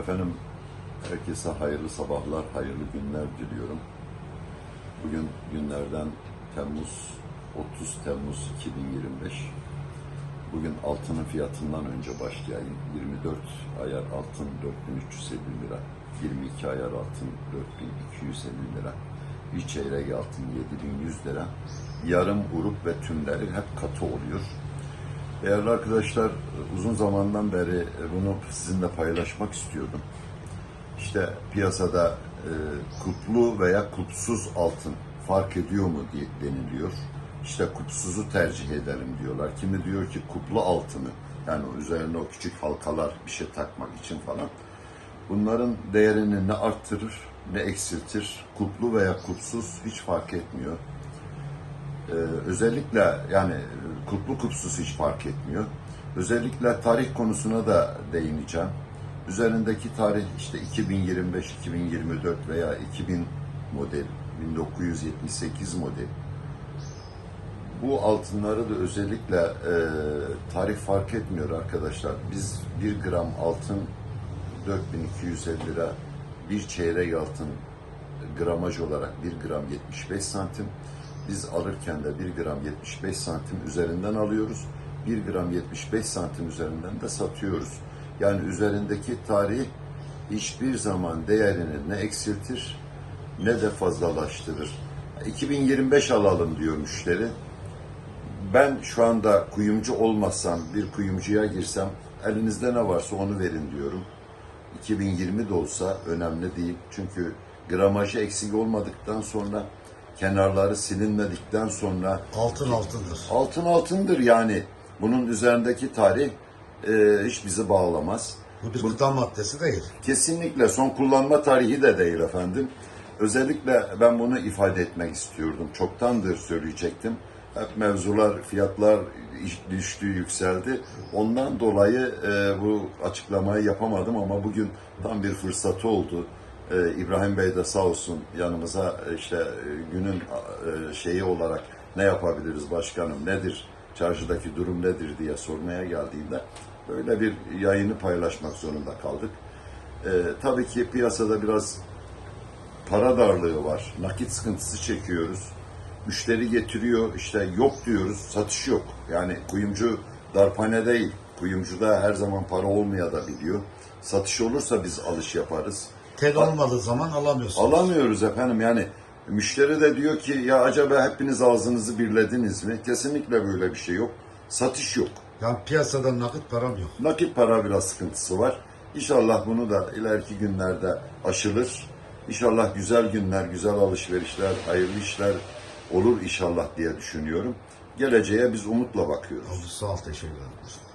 Efendim, herkese hayırlı sabahlar, hayırlı günler diliyorum. Bugün günlerden Temmuz, 30 Temmuz 2025. Bugün altının fiyatından önce başlayayım. 24 ayar altın 4350 lira. 22 ayar altın 4250 lira. Bir çeyrek altın 7100 lira. Yarım grup ve tümleri hep katı oluyor. Değerli arkadaşlar, uzun zamandan beri bunu sizinle paylaşmak istiyordum. İşte piyasada e, kutlu veya kutsuz altın fark ediyor mu diye deniliyor. İşte kupsuzu tercih edelim diyorlar. Kimi diyor ki kuplu altını yani üzerine o küçük halkalar bir şey takmak için falan. Bunların değerini ne arttırır ne eksiltir. Kuplu veya kupsuz hiç fark etmiyor. Ee, özellikle yani kutlu kupsuz hiç fark etmiyor. Özellikle tarih konusuna da değineceğim. Üzerindeki tarih işte 2025, 2024 veya 2000 model, 1978 model. Bu altınları da özellikle e, tarih fark etmiyor arkadaşlar. Biz 1 gram altın 4250 lira, bir çeyrek altın gramaj olarak 1 gram 75 santim. Biz alırken de 1 gram 75 santim üzerinden alıyoruz. 1 gram 75 santim üzerinden de satıyoruz. Yani üzerindeki tarih hiçbir zaman değerini ne eksiltir ne de fazlalaştırır. 2025 alalım diyor müşteri. Ben şu anda kuyumcu olmasam, bir kuyumcuya girsem elinizde ne varsa onu verin diyorum. 2020 de olsa önemli değil. Çünkü gramajı eksik olmadıktan sonra, kenarları silinmedikten sonra Altın altındır. altın altındır yani. Bunun üzerindeki tarih e, hiç bizi bağlamaz. Bu bir gıda maddesi değil. Kesinlikle son kullanma tarihi de değil efendim. Özellikle ben bunu ifade etmek istiyordum. Çoktandır söyleyecektim. Hep mevzular, fiyatlar düştü, yükseldi. Ondan dolayı e, bu açıklamayı yapamadım ama bugün tam bir fırsatı oldu. E, İbrahim Bey de sağ olsun yanımıza e, işte e, günün e, şeyi olarak ne yapabiliriz başkanım, nedir, çarşıdaki durum nedir diye sormaya geldiğinde böyle bir yayını paylaşmak zorunda kaldık. E, tabii ki piyasada biraz para darlığı var. Nakit sıkıntısı çekiyoruz. Müşteri getiriyor işte yok diyoruz satış yok. Yani kuyumcu darphane değil. Kuyumcuda her zaman para olmaya da biliyor. Satış olursa biz alış yaparız. Tel olmadığı zaman alamıyorsunuz. Alamıyoruz efendim yani müşteri de diyor ki ya acaba hepiniz ağzınızı birlediniz mi? Kesinlikle böyle bir şey yok. Satış yok. Yani piyasada nakit param yok. Nakit para biraz sıkıntısı var. İnşallah bunu da ileriki günlerde aşılır. İnşallah güzel günler, güzel alışverişler, hayırlı işler olur inşallah diye düşünüyorum. Geleceğe biz umutla bakıyoruz. Sağ ol teşekkür ederim.